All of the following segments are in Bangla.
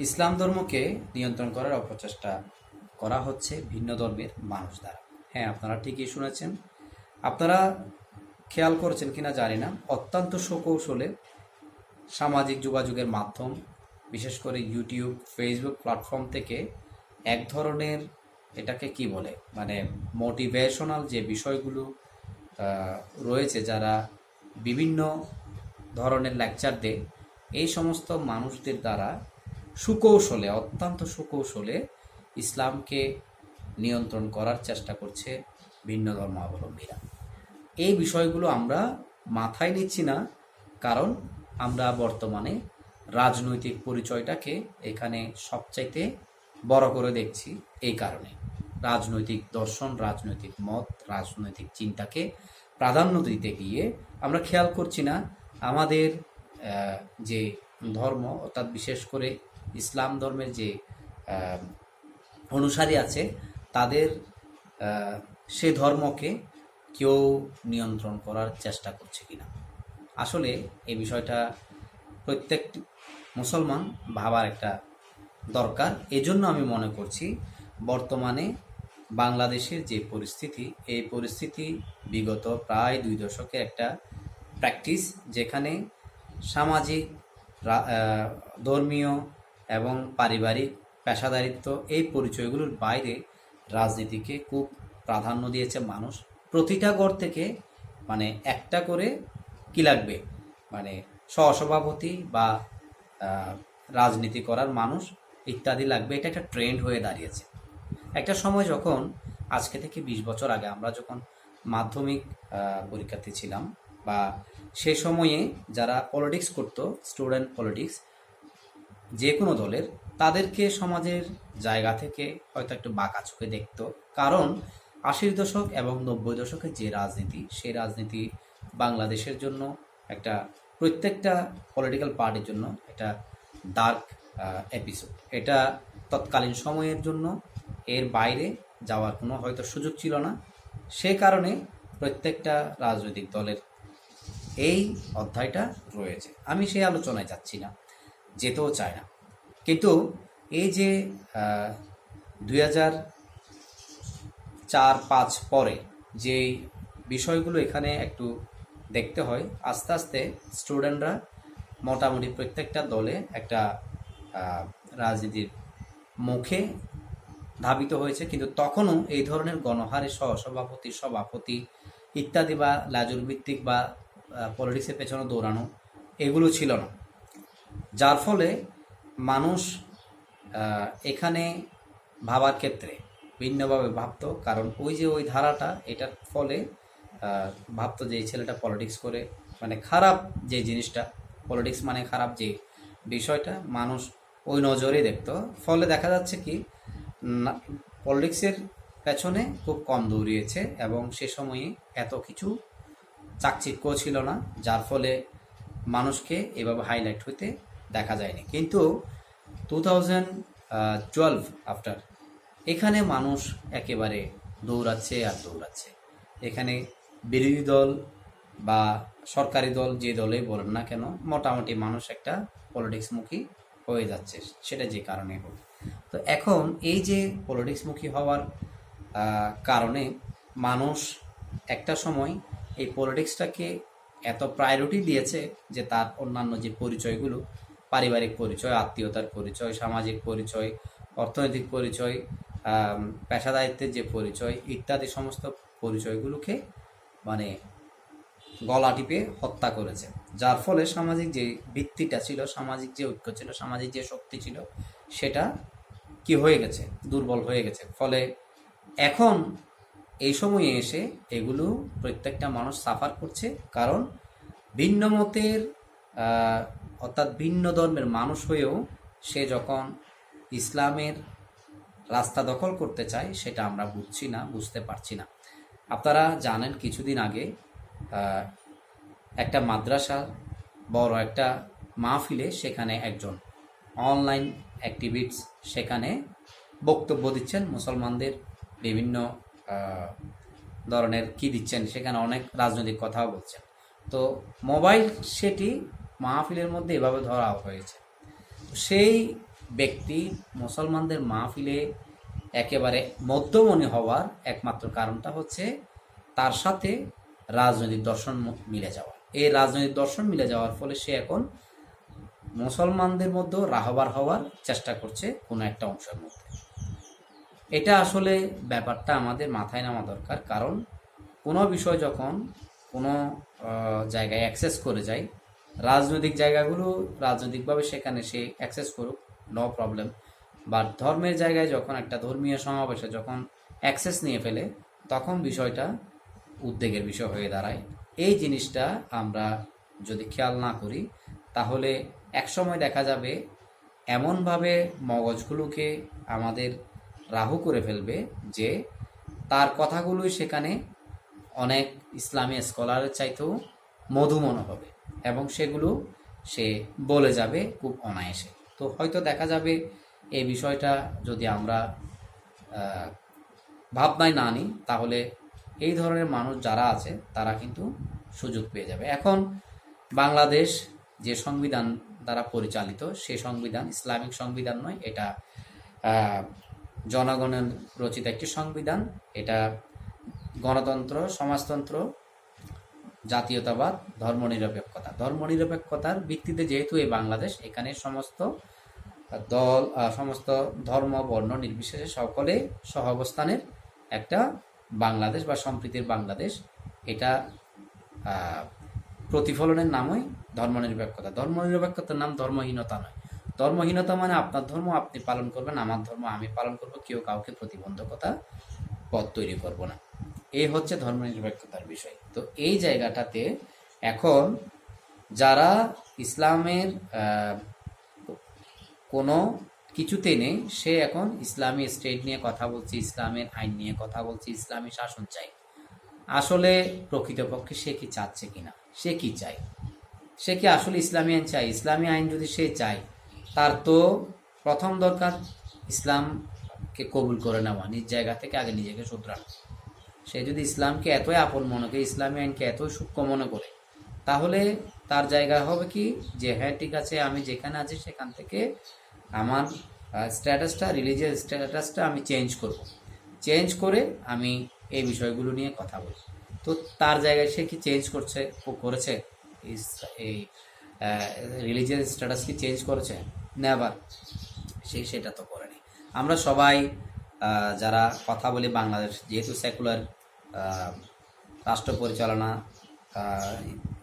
ইসলাম ধর্মকে নিয়ন্ত্রণ করার অপচেষ্টা করা হচ্ছে ভিন্ন ধর্মের মানুষ দ্বারা। হ্যাঁ আপনারা ঠিকই শুনেছেন। আপনারা খেয়াল করেছেন কিনা জানি না। অত্যন্ত সুকৌশলে সামাজিক যোগাযোগের মাধ্যম, বিশেষ করে ইউটিউব, ফেসবুক প্ল্যাটফর্ম থেকে এক ধরনের এটাকে কি বলে? মানে মোটিভেশনাল যে বিষয়গুলো রয়েছে যারা বিভিন্ন ধরনের লেকচার দেয়, এই সমস্ত মানুষদের দ্বারা সুকৌশলে, অত্যন্ত সুকৌশলে ইসলামকে নিয়ন্ত্রণ করার চেষ্টা করছে ভিন্ন ধর্মাবলম্বীরা। এই বিষয়গুলো আমরা মাথায় নিচ্ছি না, কারণ আমরা বর্তমানে রাজনৈতিক পরিচয়টাকে এখানে সবচাইতে বড় করে দেখছি এই কারণে। রাজনৈতিক দর্শন, রাজনৈতিক মত, রাজনৈতিক চিন্তাকে প্রাধান্য দিতে গিয়ে আমরা খেয়াল করছি না আমাদের যে ধর্ম, অর্থাৎ বিশেষ করে ইসলাম ধর্মের যে অনুসারী আছে, তাদের সে ধর্মকে কেউ নিয়ন্ত্রণ করার চেষ্টা করছে কিনা। আসলে এই বিষয়টা প্রত্যেকটি মুসলমান ভাবার একটা দরকার। এজন্য আমি মনে করছি বর্তমানে বাংলাদেশের যে পরিস্থিতি, এই পরিস্থিতি বিগত প্রায় দুই দশকের একটা প্র্যাকটিস যেখানে সামাজিক ধর্মীয় এবং পারিবারিক পেশাদারিত্ব, এই পরিচয়গুলোর বাইরে রাজনীতিকে খুব প্রাধান্য দিয়েছে মানুষ। প্রতিটা গড় থেকে মানে একটা করে কি লাগবে? মানে সহসভাপতি বা রাজনীতি করার মানুষ ইত্যাদি লাগবে। এটা একটা ট্রেন্ড হয়ে দাঁড়িয়েছে। একটা সময় যখন, আজকে থেকে বিশ বছর আগে আমরা যখন মাধ্যমিক পরীক্ষার্থী ছিলাম বা সে সময়ে যারা পলিটিক্স করতো স্টুডেন্ট পলিটিক্স যে কোনো দলের, তাদেরকে সমাজের জায়গা থেকে হয়তো একটু বাঁকা চোখে দেখতো। কারণ আশির দশক এবং নব্বই দশকে যে রাজনীতি সেই রাজনীতি বাংলাদেশের জন্য একটা, প্রত্যেকটা পলিটিক্যাল পার্টির জন্য একটা ডার্ক এপিসোড এটা তৎকালীন সময়ের জন্য, এর বাইরে যাওয়ার কোনো হয়তো সুযোগ ছিল না। সে কারণে প্রত্যেকটা রাজনৈতিক দলের এই অধ্যায়টা রয়েছে। আমি সেই আলোচনায় যাচ্ছি না। যেতেও চায় না। কিন্তু এই যে দুই হাজার চার পাঁচ পরে যে বিষয়গুলো এখানে একটু দেখতে হয়, আস্তে আস্তে স্টুডেন্টরা মোটামুটি প্রত্যেকটা দলে একটা রাজনীতির মুখে ধাবিত হয়েছে। কিন্তু তখনও এই ধরনের গণহারে সহসভাপতি, সভাপতি ইত্যাদি বা লাজুর ভিত্তিক বা পলিটিক্সের পেছনে দৌড়ানো এগুলো ছিল না। যার ফলে মানুষ এখানে ভাবার ক্ষেত্রে ভিন্নভাবে ভাবতো। কারণ ওই যে ওই ধারাটা, এটার ফলে ভাবতো যে এই ছেলেটা পলিটিক্স করে। মানে খারাপ যে জিনিসটা পলিটিক্স মানে খারাপ যে বিষয়টা, মানুষ ওই নজরে দেখতো। ফলে দেখা যাচ্ছে কি পলিটিক্সের পেছনে খুব কম দৌড়িয়েছে এবং সে সময়ে এত কিছু চাকচিক্য ছিল না, যার ফলে মানুষকে এভাবে হাইলাইট হইতে দেখা যায়নি। কিন্তু টু থাউজেন্ড টুয়েলভ আফটার এখানে মানুষ একেবারে দৌড়াচ্ছে আর দৌড়াচ্ছে। এখানে বিরোধী দল বা সরকারি দল যে দলেই বলেন না কেন, মোটামুটি মানুষ একটা পলিটিক্সমুখী হয়ে যাচ্ছে। সেটা যে কারণে হোক। তো এখন এই যে পলিটিক্সমুখী হওয়ার কারণে মানুষ একটা সময় এই পলিটিক্সটাকে এত প্রায়োরিটি দিয়েছে যে তার অন্যান্য যে পরিচয়গুলো পারিবারিক পরিচয়, আত্মীয়তার পরিচয়, সামাজিক পরিচয়, অর্থনৈতিক পরিচয় পেশাদারিত্বের যে পরিচয় ইত্যাদি সমস্ত পরিচয়গুলোকে মানে গলা টিপে হত্যা করেছে। যার ফলে সামাজিক যে ভিত্তিটা ছিল, সামাজিক যে ঐক্য ছিল, সামাজিক যে শক্তি ছিল, সেটা কি হয়ে গেছে? দুর্বল হয়ে গেছে। ফলে এখন এই সময়ে এসে এগুলো প্রত্যেকটা মানুষ সাফার করছে কারণ ভিন্ন মতের অর্থাৎ ভিন্ন ধর্মের মানুষ হয়েও সে যখন ইসলামের রাস্তা দখল করতে চায়, সেটা আমরা বুঝছি না, বুঝতে পারছি না। আপনারা জানেন কিছুদিন আগে একটা মাদ্রাসার বড় একটা মাহফিলে সেখানে একজন অনলাইন অ্যাক্টিভিটস সেখানে বক্তব্য দিচ্ছেন। মুসলমানদের বিভিন্ন ধরনের কি দিচ্ছেন, সেখানে অনেক রাজনৈতিক কথাও বলছেন। তো মোবাইল সেটি মাহফিলের মধ্যে এভাবে ধরা হয়েছে। সেই ব্যক্তি মুসলমানদের মাহফিলে একেবারে মধ্যমণি হওয়ার একমাত্র কারণটা হচ্ছে তার সাথে রাজনৈতিক দর্শন মিলে যাওয়া। এই রাজনৈতিক দর্শন মিলে যাওয়ার ফলে সে এখন মুসলমানদের মধ্যে রাহবার হওয়ার চেষ্টা করছে কোনো একটা অংশের মধ্যে। এটা আসলে ব্যাপারটা আমাদের মাথায় নেওয়া দরকার। কারণ কোনো বিষয় যখন কোনো জায়গায় অ্যাক্সেস করে যায় রাজনৈতিক জায়গাগুলো রাজনৈতিকভাবে সেখানে সে অ্যাক্সেস করুক নো প্রবলেম বা ধর্মের জায়গায় যখন একটা ধর্মীয় সমাবেশে যখন অ্যাক্সেস নিয়ে ফেলে, তখন বিষয়টা উদ্বেগের বিষয় হয়ে দাঁড়ায়। এই জিনিসটা আমরা যদি খেয়াল না করি, তাহলে একসময় দেখা যাবে এমনভাবে মগজগুলোকে আমাদের রাহু করে ফেলবে যে তার কথাগুলোই সেখানে অনেক ইসলামী স্কলারের চাইতেও মধুমন হবে। এবং সেগুলো সে বলে যাবে খুব অনায়াসে। তো হয়তো দেখা যাবে এই বিষয়টা যদি আমরা ভাবনায় না নিই, তাহলে এই ধরনের মানুষ যারা আছে, তারা কিন্তু সুযোগ পেয়ে যাবে। এখন বাংলাদেশ যে সংবিধান দ্বারা পরিচালিত, সে সংবিধান ইসলামিক সংবিধান নয়, এটা জনগণের রচিত একটি সংবিধান। এটা গণতন্ত্র, সমাজতন্ত্র জাতীয়তাবাদ, ধর্মনিরপেক্ষতা। ধর্মনিরপেক্ষতার ভিত্তিতে যেহেতু এই বাংলাদেশ, এখানে সমস্ত দল সমস্ত ধর্ম, বর্ণ নির্বিশেষে সকলে সহাবস্থানের একটা বাংলাদেশ বা সম্প্রীতির বাংলাদেশ, এটা প্রতিফলনের নামই ধর্মনিরপেক্ষতা। ধর্মনিরপেক্ষতার নাম ধর্মহীনতা নয়। ধর্মহীনতা মানে আপনার ধর্ম, আপনি পালন করবেন, আমার ধর্ম, আমি পালন করব, কেউ কাউকে প্রতিবন্ধকতা পথ তৈরি করব না। এই হচ্ছে ধর্মনিরপেক্ষতার বিষয়। তো এই জায়গাটাতে এখন যারা ইসলামের কোনো কিছুতে নেই, সে এখন ইসলামী স্টেট নিয়ে কথা বলছে, ইসলামের আইন নিয়ে কথা বলছে, ইসলামী শাসন চাই আসলে প্রকৃতপক্ষে সে কি চাচ্ছে কিনা? সে কি চায়? সে কি আসলে ইসলামী আইন চায়? ইসলামী আইন যদি সে চায়, তার তো প্রথম দরকার ইসলামকে কবুল করে নেওয়া, নিজ জায়গা থেকে আগে নিজেকে শুধরানো। সে যদি ইসলামকে এতই আপন মনে করে, ইসলামী আইনকে এতই সূক্ষ্ম মনে করে, তাহলে তার জায়গা হবে কি? যে হ্যাঁ ঠিক আছে, আমি যেখানে আছি সেখান থেকে আমার স্ট্যাটাসটা রিলিজিয়াস স্ট্যাটাসটা আমি চেঞ্জ করব। চেঞ্জ করে আমি এই বিষয়গুলো নিয়ে কথা বলি তো তার জায়গায় সে কি চেঞ্জ করছে, ও করেছে? এই রিলিজিয়াস স্ট্যাটাস কি চেঞ্জ করেছে? নেভার সে সেটা তো করেনি। আমরা সবাই যারা কথা বলি বাংলাদেশ, যেহেতু সেকুলার রাষ্ট্র পরিচালনা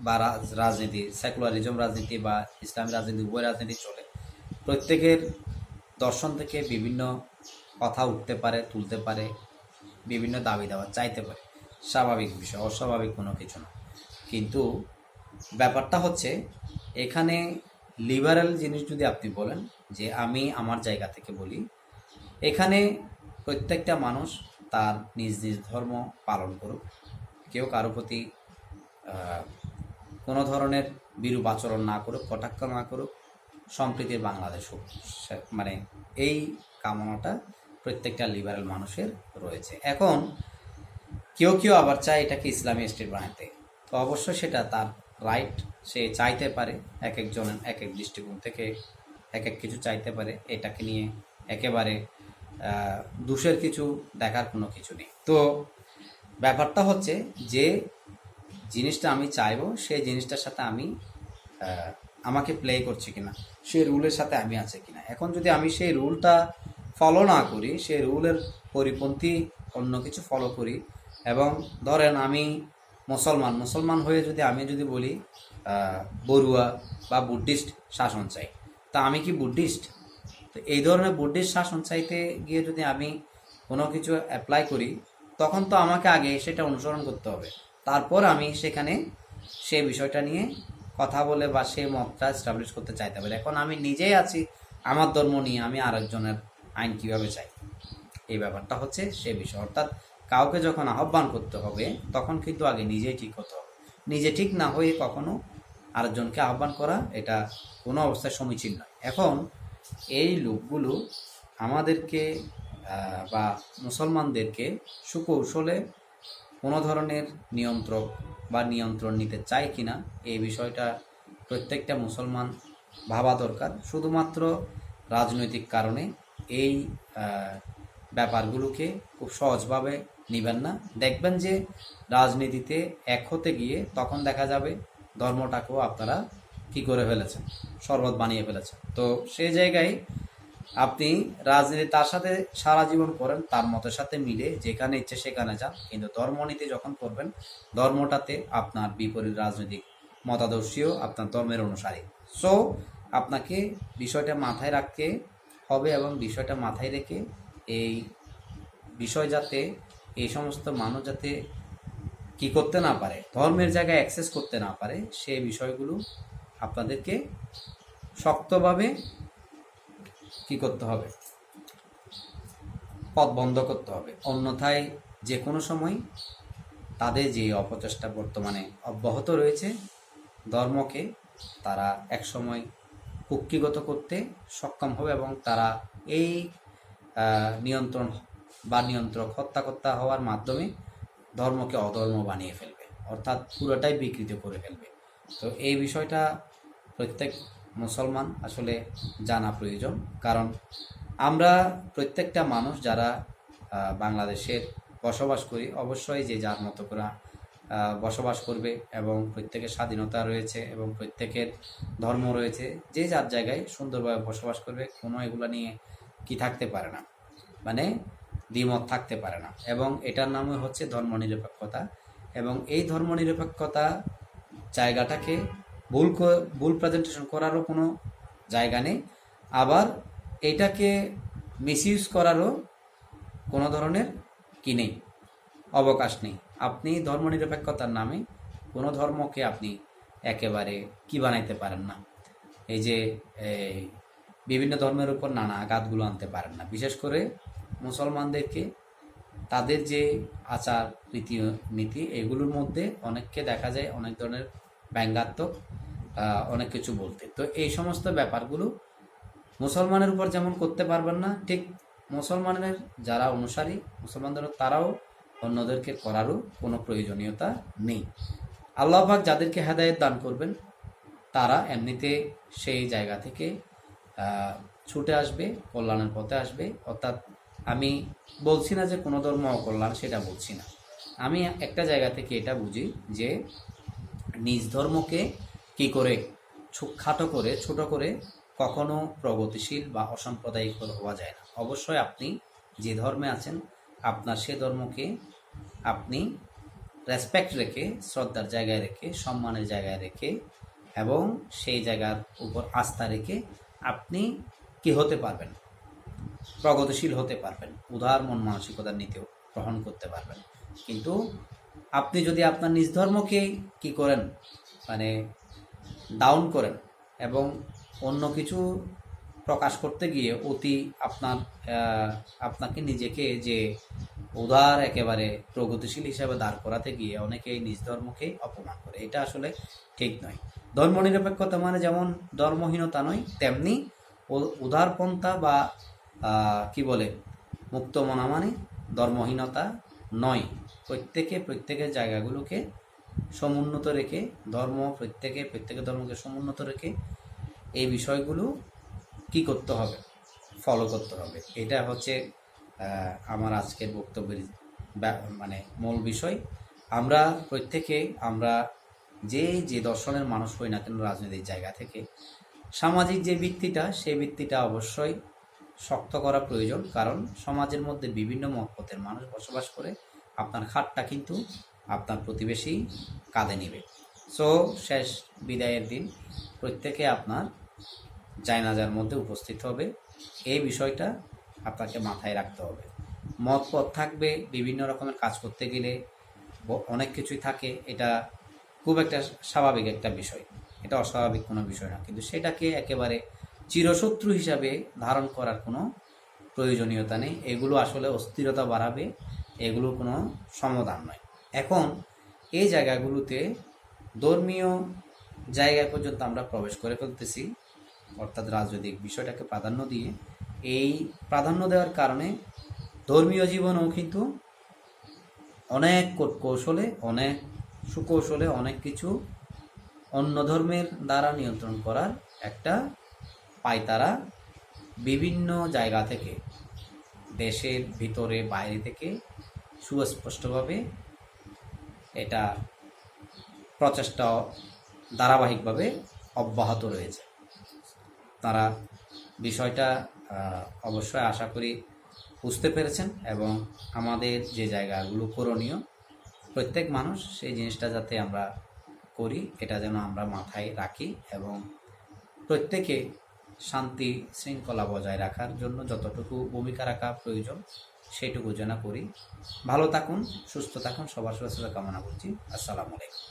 বা রাজ- রাজনীতি, সেকুলারিজম রাজনীতি বা ইসলামী রাজনীতি, উভয় রাজনীতি চলে, প্রত্যেকের দর্শন থেকে বিভিন্ন কথা উঠতে পারে, তুলতে পারে, বিভিন্ন দাবি দাওয়া চাইতে পারে। স্বাভাবিক বিষয়, অস্বাভাবিক কোনো কিছু না। কিন্তু ব্যাপারটা হচ্ছে, এখানে লিবারাল জিনিস যদি আপনি বলেন, যে আমি আমার জায়গা থেকে বলি, এখানে প্রত্যেকটা মানুষ তার নিজ নিজ ধর্ম পালন করুক। কেউ কারও প্রতি কোনো ধরনের বিরূপ আচরণ না করুক, কটাক্ষ না করুক, সম্প্রীতির বাংলাদেশ হোক। মানে এই কামনাটা প্রত্যেকটা লিবারাল মানুষের রয়েছে। এখন কেউ কেউ আবার চায় এটাকে ইসলামী স্টেট বানাতে। তো অবশ্যই সেটা তার রাইট সে চাইতে পারে এক একজন, এক এক দৃষ্টিকোণ থেকে এক এক কিছু চাইতে পারে। এটাকে নিয়ে একেবারে দোষের কিছু দেখার কোনো কিছু নেই। তো ব্যাপারটা হচ্ছে যে জিনিসটা আমি চাইব, সেই জিনিসটার সাথে আমি আমাকে প্লে করছে কিনা, সেই রুলের সাথে আমি আছে কিনা। এখন যদি আমি সেই রুলটা ফলো না করি, সেই রুলের পরিপন্থী অন্য কিছু ফলো করি এবং ধরেন আমি মুসলমান মুসলমান হয়ে যদি আমি যদি বলি বড়ুয়া বা বুদ্ধিস্ট শাসন চাই, তা আমি কি বুদ্ধিস্ট? তো এই ধরনের বুদ্ধির শাসন চাইতে গিয়ে যদি আমি কোনো কিছু অ্যাপ্লাই করি, তখন তো আমাকে আগে সেটা অনুসরণ করতে হবে। তারপর আমি সেখানে সে বিষয়টা নিয়ে কথা বলে বা সে মতটা এস্টাবলিশ করতে চাইতে পারি এখন আমি নিজেই আছি, আমার ধর্ম নিয়ে আমি আরেকজনের আইন কীভাবে চাই? এই ব্যাপারটা হচ্ছে সে বিষয়। অর্থাৎ কাউকে যখন আহ্বান করতে হবে, তখন কিন্তু আগে নিজেই ঠিক হতে হবে। নিজে ঠিক না হয়ে কখনো আরেকজনকে আহ্বান করা এটা কোনো অবস্থায় সমীচীন নয়। এখন এই লোকগুলো আমাদেরকে বা মুসলমানদেরকে সুকৌশলে কোনো ধরনের নিয়ন্ত্রক বা নিয়ন্ত্রণ নিতে চায় কিনা, এই বিষয়টা প্রত্যেকটা মুসলমান ভাবা দরকার। শুধুমাত্র রাজনৈতিক কারণে এই ব্যাপারগুলোকে খুব সহজভাবে নেবেন না। দেখবেন যে রাজনীতিতে এক হতে গিয়ে তখন দেখা যাবে ধর্মটাকেও আপনারা কি করে ফেলেছেন? শরবত বানিয়ে ফেলেছেন। তো সেই জায়গায় আপনি রাজনীতি, তার সাথে সারা জীবন করেন, তার মতের সাথে মিলে, যেখানে ইচ্ছে সেখানে যান। কিন্তু ধর্মনীতি যখন করবেন, ধর্মটাতে আপনার বিপরীত রাজনৈতিক মতাদর্শীয় আপনার ধর্মের অনুসারী। সো আপনাকে বিষয়টা মাথায় রাখতে হবে এবং বিষয়টা মাথায় রেখে এই বিষয় যাতে, এই সমস্ত মানুষ যাতে কি করতে না পারে, ধর্মের জায়গায় অ্যাক্সেস করতে না পারে সেই বিষয়গুলো আপনাদেরকে শক্তভাবে কি করতে হবে? পথ বন্ধ করতে হবে। অন্যথায় যে কোনো সময় তাদের যে অপচেষ্টা বর্তমানে অব্যাহত রয়েছে, ধর্মকে তারা একসময় কুক্ষিগত করতে সক্ষম হবে এবং তারা এই নিয়ন্ত্রণ বা নিয়ন্ত্রক হত্যাকর্তা হওয়ার মাধ্যমে ধর্মকে অধর্ম বানিয়ে ফেলবে। অর্থাৎ পুরোটাই বিকৃত করে ফেলবে। তো এই বিষয়টা প্রত্যেক মুসলমান আসলে জানা প্রয়োজন। কারণ আমরা প্রত্যেকটা মানুষ যারা বাংলাদেশের বসবাস করি, অবশ্যই যে যার মতো করে বসবাস করবে এবং প্রত্যেকের স্বাধীনতা রয়েছে এবং প্রত্যেকের ধর্ম রয়েছে, যে যার জায়গায় সুন্দরভাবে বসবাস করবে, কোনো এগুলো নিয়ে কি থাকতে পারে না। মানে দ্বিমত থাকতে পারে না। এবং এটার নামই হচ্ছে ধর্মনিরপেক্ষতা। এবং এই ধর্মনিরপেক্ষতা জায়গাটাকে ভুল ভুল প্রেজেন্টেশন করারও কোনো জায়গা নেই। আবার এটাকে মিসইউজ করারও কোনো ধরনের কি নেই? অবকাশ নেই। আপনি ধর্মনিরপেক্ষতার নামে কোনো ধর্মকে আপনি একেবারে কি বানাইতে পারেন না। এই যে বিভিন্ন ধর্মের উপর নানা আঘাতগুলো আনতে পারেন না। বিশেষ করে মুসলমানদেরকে তাদের যে আচার রীতি নীতি এগুলোর মধ্যে অনেককে দেখা যায় অনেক ধরনের ব্যঙ্গাত্মক অনেক কিছু বলতে। তো এই সমস্ত ব্যাপারগুলো মুসলমানের উপর যেমন করতে পারবেন না, ঠিক মুসলমানের যারা অনুসারী মুসলমানদের তারাও অন্যদেরকে করারও কোনো প্রয়োজনীয়তা নেই। আল্লাহ পাক যাদেরকে হেদায়েত দান করবেন, তারা এমনিতে সেই জায়গা থেকে ছুটে আসবে, কল্যাণের পথে আসবে। অর্থাৎ আমি বলছি না যে কোনো ধর্ম অকল্যাণ, সেটা বলছি না। আমি একটা জায়গা থেকে এটা বুঝি যে নিজ ধর্মকে কি করে খাটো করে, ছোট করে কখনো প্রগতিশীল বা অসাম্প্রদায়িক হওয়া যায় না। অবশ্যই আপনি যে ধর্মে আছেন, আপনার সে ধর্মকে আপনি রেসপেক্ট রেখে, শ্রদ্ধার জায়গায় রেখে, সম্মানের জায়গায় রেখে এবং সেই জায়গার উপর আস্থা রেখে আপনি কি হতে পারবেন? প্রগতিশীল হতে পারবেন। উদার মন মানসিকতার নীতিও গ্রহণ করতে পারবেন। কিন্তু আপনি যদি আপনার নিজ ধর্মকে কি করেন? মানে ডাউন করেন এবং অন্য কিছু প্রকাশ করতে গিয়ে অতি আপনার আপনাকে নিজেকে যে উদার একেবারে প্রগতিশীল হিসাবে দাঁড় করাতে গিয়ে অনেকেই নিজ ধর্মকে অপমান করে। এটা আসলে ঠিক নয়। ধর্মনিরপেক্ষতা মানে যেমন ধর্মহীনতা নয়, তেমনি উদারপন্থা বা কি বলে মুক্ত মনা মানে ধর্মহীনতা নয়। প্রত্যেকে প্রত্যেকের জায়গাগুলোকে সমুন্নত রেখে, ধর্ম প্রত্যেকে, প্রত্যেকের ধর্মকে সমুন্নত রেখে এই বিষয়গুলো কি করতে হবে? ফলো করতে হবে। এটা হচ্ছে আমার আজকের বক্তব্যের ব্যা- মানে মূল বিষয়। আমরা প্রত্যেকে, আমরা যে যে দর্শনের মানুষ হই না কেন রাজনৈতিক জায়গা থেকে, সামাজিক যে ভিত্তিটা সেই ভিত্তিটা অবশ্যই শক্ত করা প্রয়োজন। কারণ সমাজের মধ্যে বিভিন্ন মতপথের মানুষ বসবাস করে আপনার খাটটা কিন্তু আপনার প্রতিবেশী কাঁধে নেবে। সো শেষ বিদায়ের দিন প্রত্যেকে আপনার জায়নাজার মধ্যে উপস্থিত হবে। এই বিষয়টা আপনাকে মাথায় রাখতে হবে। মত পথ থাকবে, বিভিন্ন রকমের কাজ করতে গেলে অনেক কিছুই থাকে। এটা খুব একটা স্বাভাবিক একটা বিষয়। এটা অস্বাভাবিক কোনো বিষয় না। কিন্তু সেটাকে একেবারে চিরশত্রু হিসাবে ধারণ করার কোনো প্রয়োজনীয়তা নেই। এগুলো আসলে অস্থিরতা বাড়াবে। এগুলো কোনো সমাধান নয়। এখন এই জায়গাগুলোতে ধর্মীয় জায়গা পর্যন্ত আমরা প্রবেশ করে ফেলতেছি, অর্থাৎ রাজনৈতিক বিষয়টাকে প্রাধান্য দিয়ে। এই প্রাধান্য দেওয়ার কারণে ধর্মীয় জীবনও কিন্তু অনেক কৌশলে, অনেক সুকৌশলে অনেক কিছু অন্য ধর্মের দ্বারা নিয়ন্ত্রণ করার একটা পায়তারা বিভিন্ন জায়গা থেকে, দেশের ভিতরে, বাইরে থেকে সুস্পষ্টভাবে এটা প্রচেষ্টা ধারাবাহিকভাবে অব্যাহত রয়েছে। তারা বিষয়টা অবশ্যই আশা করি বুঝতে পেরেছেন এবং আমাদের যে জায়গাগুলো করণীয়, প্রত্যেক মানুষ সেই জিনিসটা যাতে আমরা করি, এটা যেন আমরা মাথায় রাখি এবং প্রত্যেকে শান্তি শৃঙ্খলা বজায় রাখার জন্য যতটুকু ভূমিকা রাখা প্রয়োজন সেটুকু যেন করি। ভালো থাকুন সুস্থ থাকুন সবার সুস্থতা কামনা করছি। আসসালামু আলাইকুম।